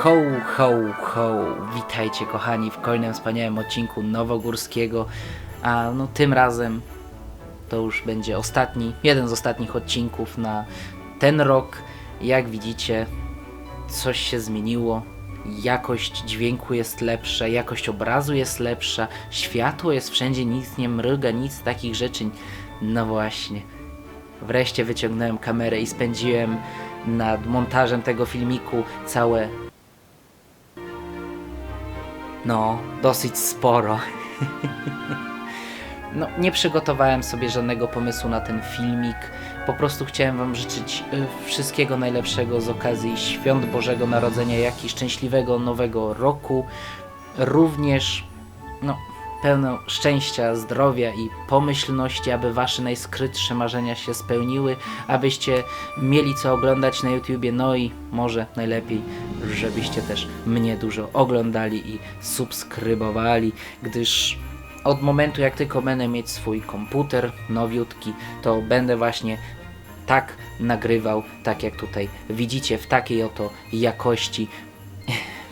Ho, ho, ho! Witajcie kochani w kolejnym wspaniałym odcinku Nowogórskiego. A no tym razem to już będzie ostatni, jeden z ostatnich odcinków na ten rok. Jak widzicie, coś się zmieniło. Jakość dźwięku jest lepsza, jakość obrazu jest lepsza, światło jest wszędzie, nic nie mryga, nic takich rzeczy. No właśnie. Wreszcie wyciągnąłem kamerę i spędziłem nad montażem tego filmiku całe. No, dosyć sporo. No, nie przygotowałem sobie żadnego pomysłu na ten filmik. Po prostu chciałem Wam życzyć y, wszystkiego najlepszego z okazji świąt Bożego Narodzenia, jak i szczęśliwego nowego roku. Również, no, pełno szczęścia, zdrowia i pomyślności, aby Wasze najskrytsze marzenia się spełniły, abyście mieli co oglądać na YouTubie, no i może najlepiej, żebyście też mnie dużo oglądali i subskrybowali, gdyż od momentu jak tylko będę mieć swój komputer nowiutki, to będę właśnie tak nagrywał, tak jak tutaj widzicie, w takiej oto jakości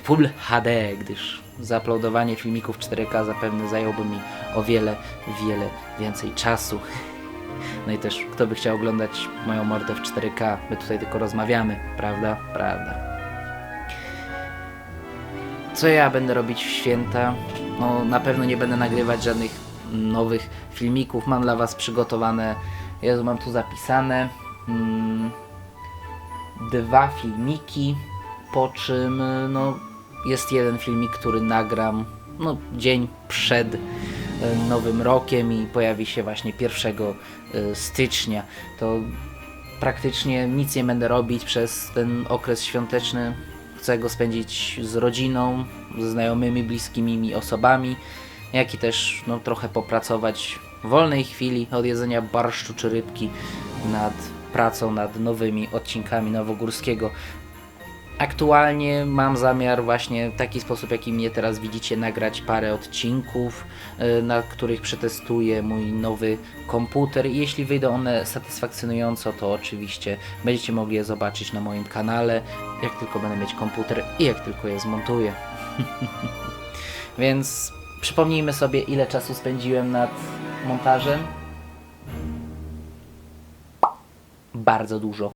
Full HD, gdyż zauploadowanie filmików 4K zapewne zająłby mi o wiele, wiele więcej czasu. No i też, kto by chciał oglądać moją mordę w 4K, my tutaj tylko rozmawiamy, prawda? Prawda. Co ja będę robić w święta? No, na pewno nie będę nagrywać żadnych nowych filmików. Mam dla Was przygotowane, Jezu, mam tu zapisane mm, dwa filmiki, po czym no, jest jeden filmik, który nagram no, dzień przed e, Nowym Rokiem i pojawi się właśnie 1 e, stycznia. To praktycznie nic nie będę robić przez ten okres świąteczny. Chcę go spędzić z rodziną, ze znajomymi, bliskimi mi osobami, jak i też no, trochę popracować w wolnej chwili od jedzenia barszczu czy rybki nad pracą nad nowymi odcinkami Nowogórskiego. Aktualnie mam zamiar właśnie w taki sposób, jaki mnie teraz widzicie, nagrać parę odcinków, y, na których przetestuję mój nowy komputer jeśli wyjdą one satysfakcjonująco, to oczywiście będziecie mogli je zobaczyć na moim kanale, jak tylko będę mieć komputer i jak tylko je zmontuję. Więc przypomnijmy sobie, ile czasu spędziłem nad montażem. Bardzo dużo.